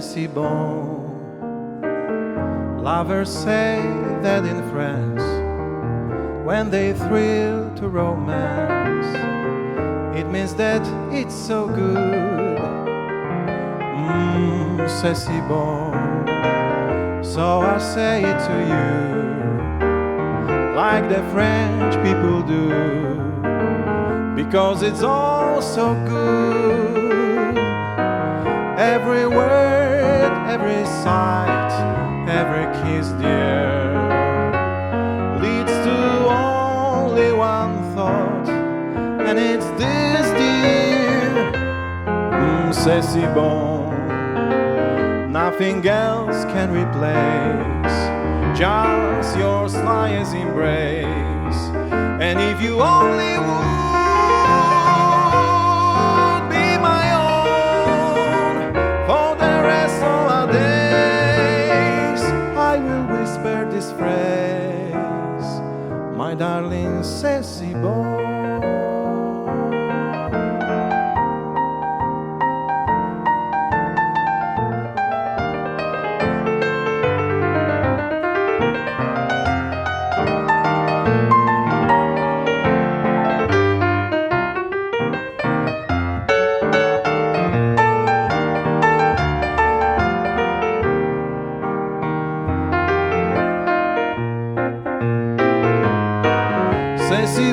c'est bon. Lovers say that in France, when they thrill to romance, it means that it's so good. Mmm, c'est si bon. So I say it to you, like the French people do, because it's all so good. Every word, every sight, every kiss, dear, leads to only one thought, and it's this, dear. Mm, c'est si bon. Nothing else can replace just your slyest embrace. And if you only would my darling Ceci Boy.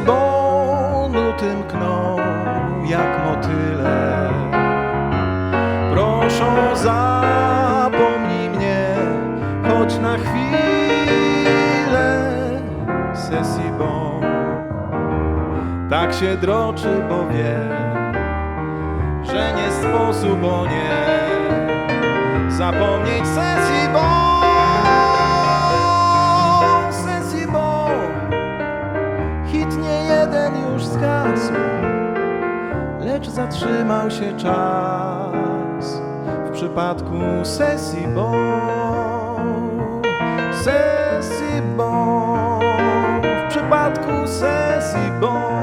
Bon, nuty mkną jak motyle. Proszą, zapomnij mnie, choć na chwilę. C'est si bon, tak się droczy, bo wie, że nie sposób o nie zapomnieć. C'est si bon, zatrzymał się czas w przypadku sesji bon, sesji bon, w przypadku sesji bon.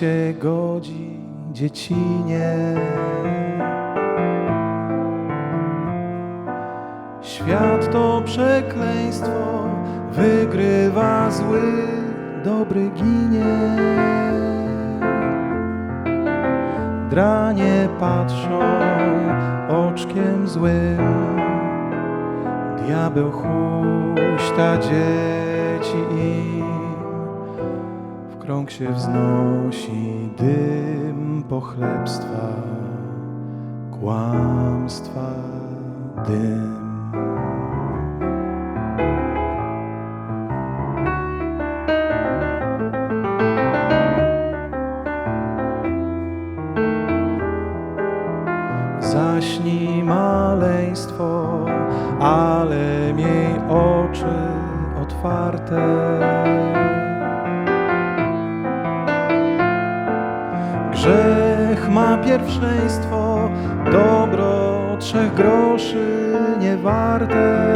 Się godzi dziecinie. Świat to przekleństwo, wygrywa zły, dobry ginie. Dranie patrzą oczkiem złym, diabeł huśta dzieci. Krąg się wznosi dym pochlebstwa, kłamstwa dym. Grzech ma pierwszeństwo, dobro trzech groszy nie warte.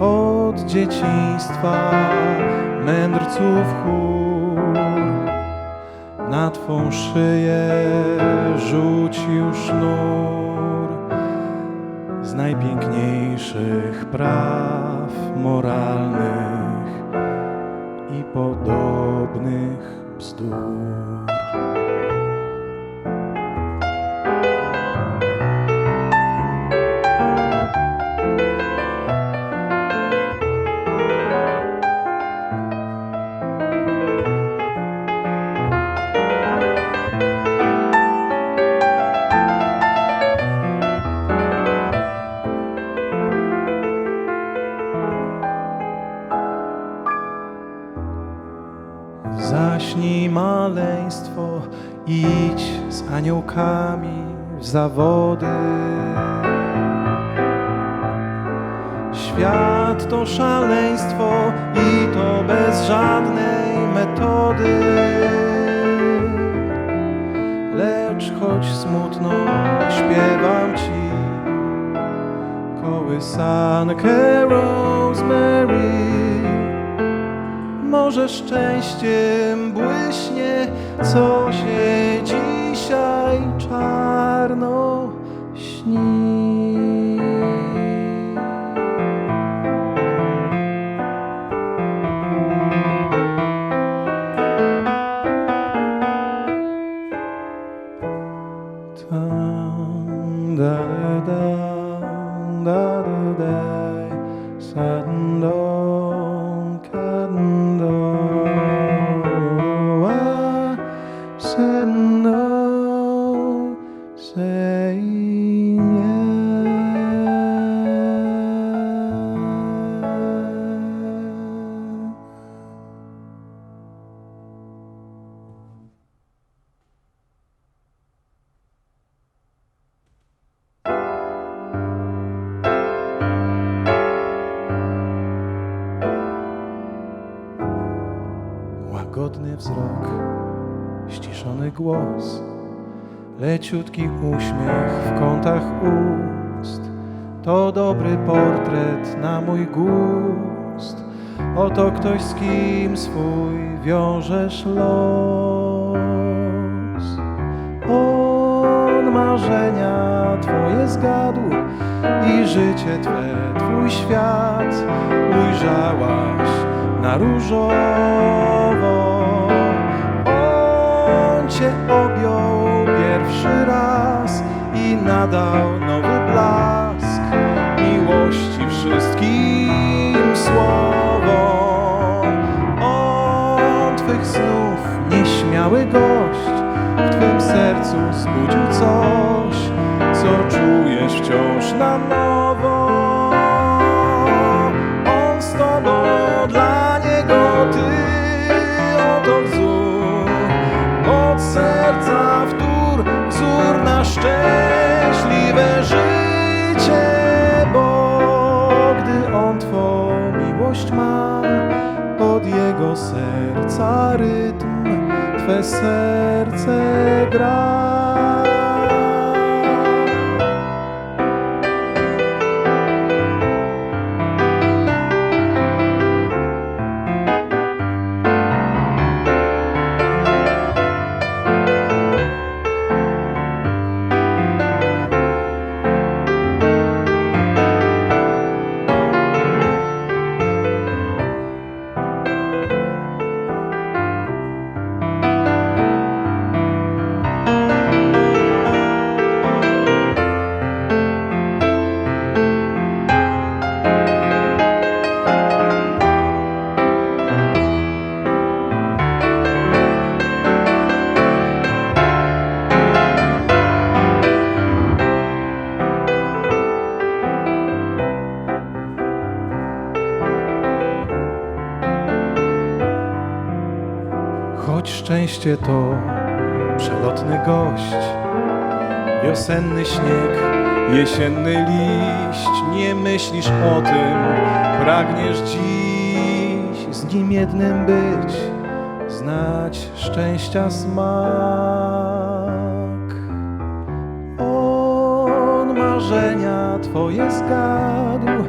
Od dzieciństwa mędrców chór na twą szyję rzucił sznur z najpiękniejszych praw moralnych i podobnych подобних бздур. Zaśnij maleństwo, idź z aniołkami w zawody. Świat to szaleństwo i to bez żadnej metody. Lecz choć smutno śpiewam ci kołysankę Rosemary. Może szczęściem błyśnie, co się dzisiaj czarno śni. Tam, da, da, da, da, da, da, Łagodny wzrok, ściszony głos, leciutki uśmiech w kątach ust. To dobry portret na mój gust. Oto ktoś z kim swój wiążesz los. On marzenia twoje zgadł i życie twe, twój świat ujrzałaś na różowo. Cię objął pierwszy raz i nadał nowy blask miłości wszystkim słowom. On twych snów nieśmiały gość w twym sercu zbudził coś, co czujesz wciąż na nowo. Serca rytm, twe serce gra. To przelotny gość, wiosenny śnieg, jesienny liść, nie myślisz o tym, pragniesz dziś z nim jednym być, znać szczęścia smak. On marzenia twoje zgadł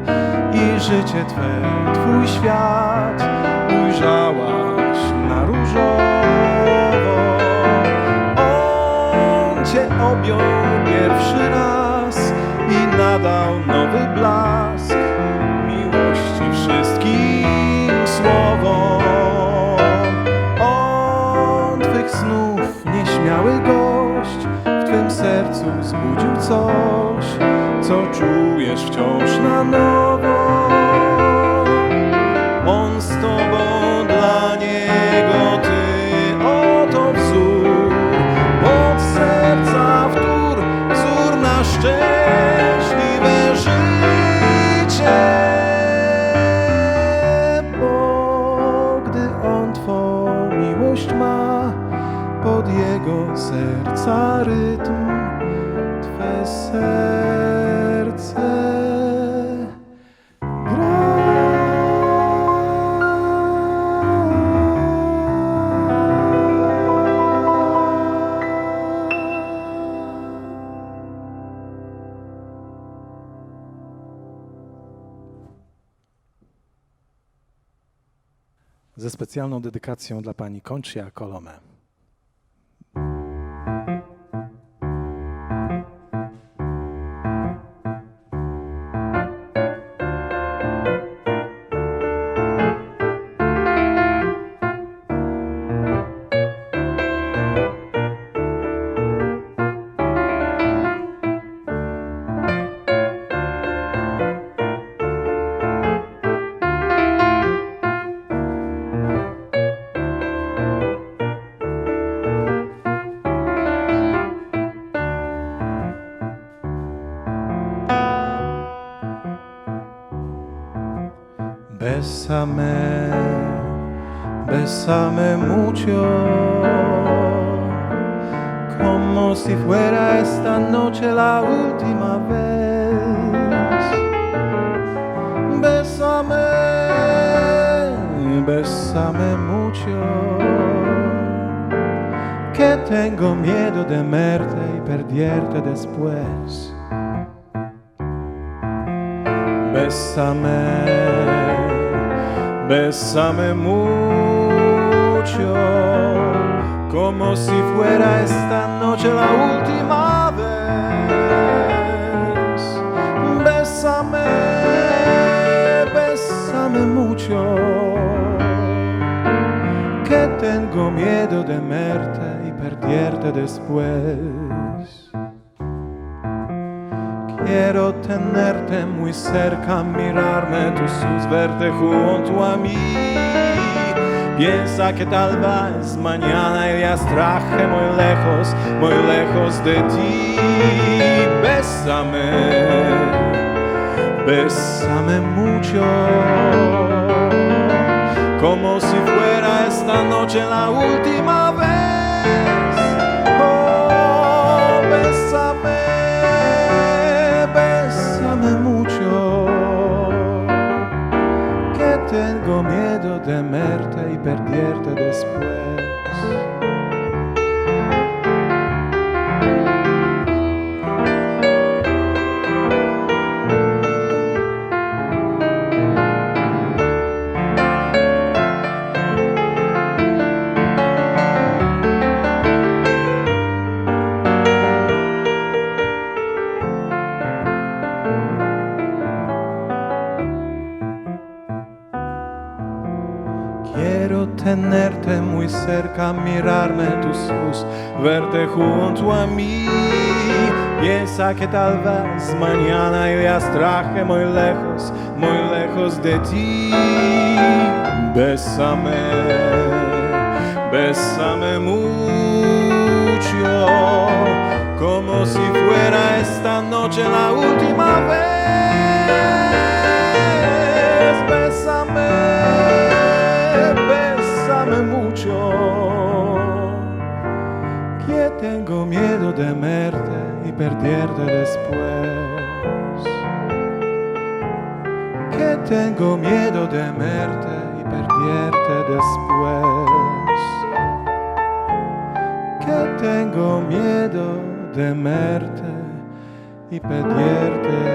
i życie twe, twój świat ujrzałaś na różowo. objął pierwszy raz i nadał nowy blask miłości wszystkim słowom. On twych snów nieśmiały gość w twym sercu zbudził coś, co czujesz wciąż na nowo. Specjalną dedykacją dla pani Conchia Colome. Bésame, bésame mucho, como si fuera esta noche la última vez. Bésame, bésame mucho, que tengo miedo de verte y perderte después. Bésame, bésame mucho, como si fuera esta noche la última vez. Bésame, bésame mucho, que tengo miedo de verte y perderte después. Quiero tenerte muy cerca, mirarme tus ojos, verte junto a mí. Piensa que tal vez mañana irías traje muy lejos, muy lejos de ti. Bésame, bésame mucho, como si fuera esta noche la última vez. Oh, bésame tengo miedo de verte y perderte después. Tenerte muy cerca, mirarme tus ojos, verte junto a mí. Piensa que tal vez mañana irías traje muy lejos, muy lejos de ti. Bésame, bésame mucho, como si fuera esta noche la última vez. y pedirte.